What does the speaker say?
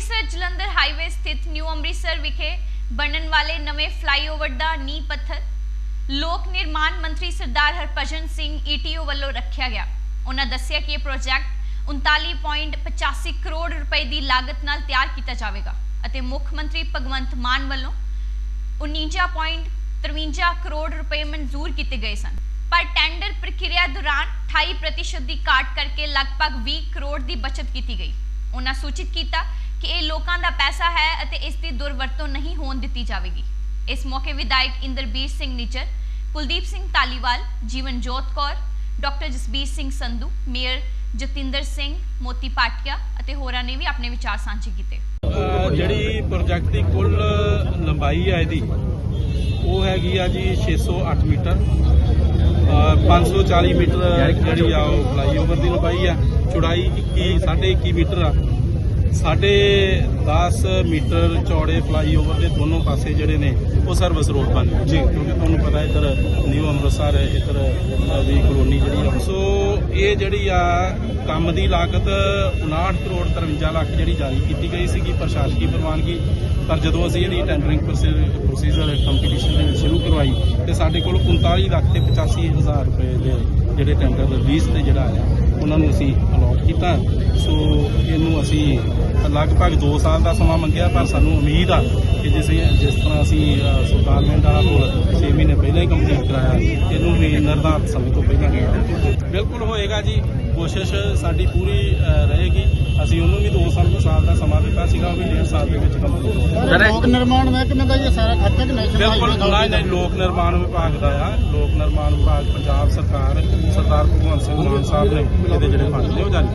Amritsar Jalandhar highway ਸਥਿਤ new Amritsar ਵਿਖੇ ਬਣਨ ਵਾਲੇ ਨਵੇਂ ਫਲਾਈਓਵਰ ਦਾ ਨੀਂਹ ਪੱਥਰ ਲੋਕ ਨਿਰਮਾਣ ਮੰਤਰੀ ਸਰਦਾਰ ਹਰਭਜਨ ਸਿੰਘ ਈਟੀਓ ਵੱਲੋਂ ਰੱਖਿਆ ਗਿਆ। ਉਹਨਾਂ ਦੱਸਿਆ ਕਿ ਇਹ ਪ੍ਰੋਜੈਕਟ 39.85 ਕਰੋੜ ਰੁਪਏ ਦੀ ਲਾਗਤ ਨਾਲ ਤਿਆਰ ਕੀਤਾ ਜਾਵੇਗਾ ਅਤੇ ਮੁੱਖ ਮੰਤਰੀ ਭਗਵੰਤ ਮਾਨ ਵੱਲੋਂ 49.53 ਕਰੋੜ ਰੁਪਏ ਮਨਜ਼ੂਰ ਕੀਤੇ ਗਏ ਸਨ। ਪਰ ਟੈਂਡਰ ਪ੍ਰਕਿਰਿਆ ਦੌਰਾਨ 28% ਦੀ ਕਾਟ ਕਰਕੇ ਲਗਭਗ 20 ਕਰੋੜ ਦੀ ਬਚਤ ਕੀਤੀ ਗਈ। ਉਹਨਾਂ ਸੂਚਿਤ ਕੀਤਾ ਕਿ ਇਹ ਲੋਕਾਂ ਦਾ ਪੈਸਾ ਹੈ ਅਤੇ ਇਸ ਦੀ ਦੁਰਵਰਤੋਂ ਨਹੀਂ ਹੋਣ ਦਿੱਤੀ ਜਾਵੇਗੀ। ਇਸ ਮੌਕੇ ਵਿਧਾਇਕ ਇੰਦਰਬੀਰ ਸਿੰਘ ਨਿੱਜਰ ਕੁਲਦੀਪ ਸਿੰਘ ਤਾਲੀਵਾਲ ਜੀਵਨ ਕੌਰ, ਡਾਕਟਰ ਜਸਬੀਰ ਸਿੰਘ ਸੰਧੂ, ਮੇਅਰ ਜਤਿੰਦਰ ਸਿੰਘ ਮੋਤੀ ਪਾਟਿਆ ਅਤੇ ਹੋਰਾਂ ਨੇ ਵੀ ਆਪਣੇ ਵਿਚਾਰ ਸਾਂਝੇ ਕੀਤੇ। ਜਿਹੜੀ ਪ੍ਰੋਜੈਕਟ ਦੀ ਕੁੱਲ ਲੰਬਾਈ ਹੈ ਇਹਦੀ, ਉਹ ਹੈਗੀ ਆ ਜੀ 608 ਮੀਟਰ। ਅਹ 540 ਮੀਟਰ ਜਿਹੜੀ ਆ ਉਹ ਫਲਾਈਓਵਰ ਦੀ ਲੰਬਾਈ ਆ, ਚੌੜਾਈ 21 21.5 ਮੀਟਰ ਆ। ਸਾਡੇ 10 ਮੀਟਰ ਚੌੜੇ ਫਲਾਈਓਵਰ ਦੇ ਦੋਨੋਂ ਪਾਸੇ ਜਿਹੜੇ ਨੇ ਉਹ ਸਰਵਿਸ ਰੋਡ ਬਣ ਗਏ। ਜੀ। ਕਿਉਂਕਿ ਤੁਹਾਨੂੰ ਪਤਾ ਇੱਧਰ ਨਿਊ ਅੰਮ੍ਰਿਤਸਰ ਇੱਧਰ ਵੀ ਕਲੋਨੀ ਜਿਹੜੀ ਆ। ਸੋ ਇਹ ਜਿਹੜੀ ਆ ਕੰਮ ਦੀ ਲਾਗਤ 59 ਕਰੋੜ 53 ਲੱਖ ਜਿਹੜੀ ਜਾਰੀ ਕੀਤੀ ਗਈ ਸੀਗੀ ਪ੍ਰਸ਼ਾਸਕੀ ਪ੍ਰਵਾਨਗੀ। ਪਰ ਜਦੋਂ ਅਸੀਂ ਇਹਦੀ ਟੈਂਡਰਿੰਗ ਪ੍ਰੋਸੀਜਰ ਕੰਪੀਟੀਸ਼ਨ ਦੇ ਵਿੱਚ ਸ਼ੁਰੂ ਕਰਵਾਈ ਤੇ ਸਾਡੇ ਕੋਲ 39 ਲੱਖ ਤੇ 85 ਹਜ਼ਾਰ ਰੁਪਏ ਦੇ ਜਿਹੜੇ ਟੈਂਡਰ ਰਿਲੀਜ਼ ਤੇ ਜਿਹੜਾ ਆਇਆ ਉਹਨਾਂ ਨੂੰ ਅਸੀਂ ਅਲਾਟ ਕੀਤਾ। ਸੋ ਅਸੀਂ ਲਗਭਗ 2 ਸਾਲ ਦਾ ਸਮਾਂ ਮੰਗਿਆ ਪਰ ਸਾਨੂੰ ਉਮੀਦ ਆ ਕਿ ਜਿਸ ਜਿਸ ਤਰ੍ਹਾਂ ਅਸੀਂ ਅ, ਸੁਲਤਾਨ ਮਹਿੰਦਾ ਕੋਲ 6 ਮਹੀਨੇ ਪਹਿਲਾਂ ਹੀ ਕੰਪਲੀਟ ਕਰਾਇਆ ਇਹਨੂੰ ਵੀ ਨਿਰਧਾਰਤ ਸਮੇਂ ਤੋਂ ਪਹਿਲਾਂ ਬਿਲਕੁਲ ਹੋਏਗਾ ਜੀ ਕੋਸ਼ਿਸ਼ ਸਾਡੀ ਪੂਰੀ ਰਹੇਗੀ। ਅਸੀਂ ਉਹਨੂੰ ਵੀ 2 ਸਾਲ ਸਾਲ ਦਾ ਸਮਾਂ ਦਿੱਤਾ ਸੀਗਾ ਉਹ ਵੀ 1.5 ਸਾਲ ਦੇ ਵਿੱਚ ਕੰਪਲੀਟ ਲੋਕ ਨਿਰਮਾਣ ਮਹਿਕਮੇ ਦਾ ਇਹ ਸਾਰਾ ਖਰਚਾ ਕਿ ਨੈਸ਼ਨਲ ਬਿਲਕੁਲ ਨਹੀਂ ਨਹੀਂ ਲੋਕ ਨਿਰਮਾਣ ਵਿਭਾਗ ਦਾ ਆ। ਲੋਕ ਨਿਰਮਾਣ ਵਿਭਾਗ ਪੰਜਾਬ ਸਰਕਾਰ ਸਰਦਾਰ ਭਗਵੰਤ ਸਿੰਘ ਮਾਨ ਸਾਹਿਬ ਨੇ ਇਹਦੇ ਜਿਹੜੇ ਫੰਡ ਨੇ ਉਹ ਜਾਰੀ